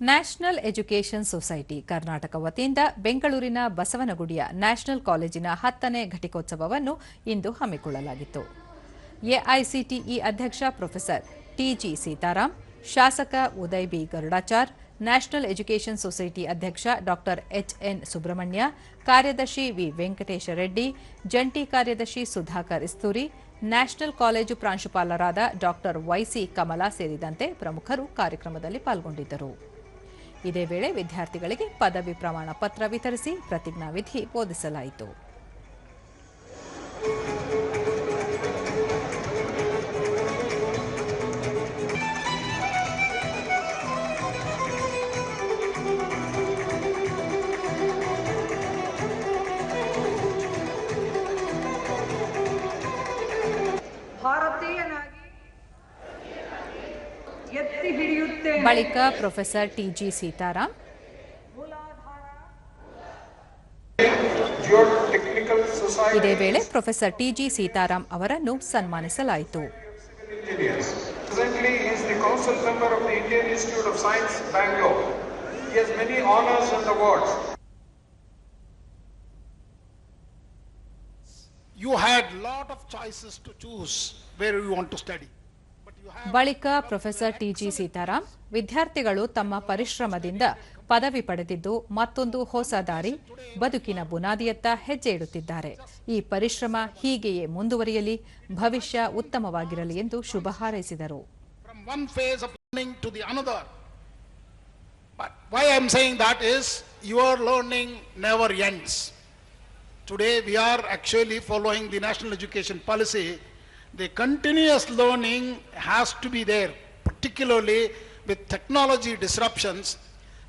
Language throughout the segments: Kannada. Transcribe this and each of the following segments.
ನ್ಯಾಷನಲ್ ಎಜುಕೇಷನ್ ಸೊಸೈಟಿ, ಕರ್ನಾಟಕ ವತಿಯಿಂದ ಬೆಂಗಳೂರಿನ ಬಸವನಗುಡಿಯ ನ್ಯಾಷನಲ್ ಕಾಲೇಜಿನ ಹತ್ತನೇ ಘಟಿಕೋತ್ಸವವನ್ನು ಇಂದು ಹಮ್ಮಿಕೊಳ್ಳಲಾಗಿತ್ತು. ಎಐಸಿಟಿಇ ಅಧ್ಯಕ್ಷ ಪ್ರೊಫೆಸರ್ ಟಿಜಿ ಸೀತಾರಾಮ್ ಶಾಸಕ Uday B Garudachar, National Education Society ಅಧ್ಯಕ್ಷ ಡಾಕ್ಟರ್ ಎಚ್ಎನ್ ಸುಬ್ರಹ್ಮಣ್ಯ, ಕಾರ್ಯದರ್ಶಿ ವಿ ವೆಂಕಟೇಶ ರೆಡ್ಡಿ, ಜಂಟಿ ಕಾರ್ಯದರ್ಶಿ ಸುಧಾಕರ್ ಇಸ್ತೂರಿ, ನ್ಯಾಷನಲ್ ಕಾಲೇಜು ಪ್ರಾಂಶುಪಾಲರಾದ ಡಾಕ್ಟರ್ ವೈಸಿ ಕಮಲಾ ಸೇರಿದಂತೆ ಪ್ರಮುಖರು ಕಾರ್ಯಕ್ರಮದಲ್ಲಿ ಪಾಲ್ಗೊಂಡಿದ್ದರು. ಇದೇ ವೇಳೆ ವಿದ್ಯಾರ್ಥಿಗಳಿಗೆ ಪದವಿ ಪ್ರಮಾಣ ಪತ್ರ ವಿತರಿಸಿ ಪ್ರತಿಜ್ಞಾವಿಧಿ ಬೋಧಿಸಲಾಯಿತು. ಬಳಿಕ professor T G Sitaram Geotechnical Society ಇದೇ ವೇಳೆ ಪ್ರೊಫೆಸರ್ ಟಿಜಿ ಸೀತಾರಾಮ್ ಅವರನ್ನು ಸನ್ಮಾನಿಸಲಾಯಿತು Engineers. Presently, he is the council member of the Indian Institute of Science, Bangalore. He has many honors and awards. you had lot of choices to choose where you want to study. ಬಳಿಕ ಪ್ರೊಫೆಸರ್ ಟಿಜಿ ಸೀತಾರಾಮ್, ವಿದ್ಯಾರ್ಥಿಗಳು ತಮ್ಮ ಪರಿಶ್ರಮದಿಂದ ಪದವಿ ಪಡೆದಿದ್ದು ಮತ್ತೊಂದು ಹೊಸ ದಾರಿ, ಬದುಕಿನ ಬುನಾದಿಯತ್ತ ಹೆಜ್ಜೆ ಇಡುತ್ತಿದ್ದಾರೆ ಈ ಪರಿಶ್ರಮ ಹೀಗೆಯೇ ಮುಂದುವರಿಯಲಿ, ಭವಿಷ್ಯ ಉತ್ತಮವಾಗಿರಲಿ ಎಂದು ಶುಭ ಹಾರೈಸಿದರು. Today we are following the National Education Policy The continuous learning has to be there, particularly with technology disruptions.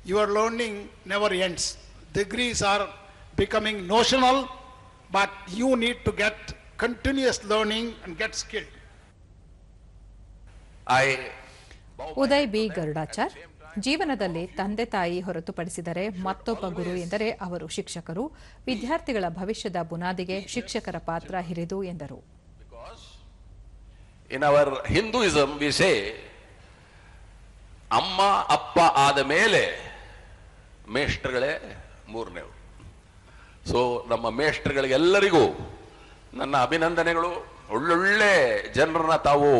Your learning never ends. Degrees are becoming notional, but you need to get continuous learning and get skilled. I Uday B Garudachar ಜೀವನದಲ್ಲಿ ತಂದೆ ತಾಯಿ ಹೊರತುಪಡಿಸಿದರೆ ಮತ್ತೊಬ್ಬ ಗುರು ಎಂದರೆ ಅವರು ಶಿಕ್ಷಕರು ವಿದ್ಯಾರ್ಥಿಗಳ ಭವಿಷ್ಯದ ಬುನಾದಿಗೆ ಶಿಕ್ಷಕರ ಪಾತ್ರ ಹಿರಿದು ಎಂದರು in our Hinduism we say ಅಮ್ಮ ಅಪ್ಪ ಆದ ಮೇಲೆ ಮೇಷ್ಟ್ರುಗಳೇ ಮೂರನೇವು ಸೊ ನಮ್ಮ ಮೇಷ್ಟ್ರುಗಳಿಗೆಲ್ಲರಿಗೂ ನನ್ನ ಅಭಿನಂದನೆಗಳು. ಒಳ್ಳೊಳ್ಳೆ ಜನರನ್ನ ತಾವು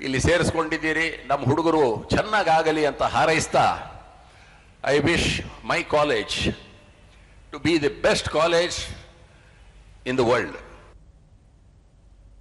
ಇಲ್ಲಿ ಸೇರಿಸ್ಕೊಂಡಿದ್ದೀರಿ. ನಮ್ಮ ಹುಡುಗರು ಚೆನ್ನಾಗಾಗಲಿ ಅಂತ ಹಾರೈಸ್ತಾ I wish my college to be the best college in the world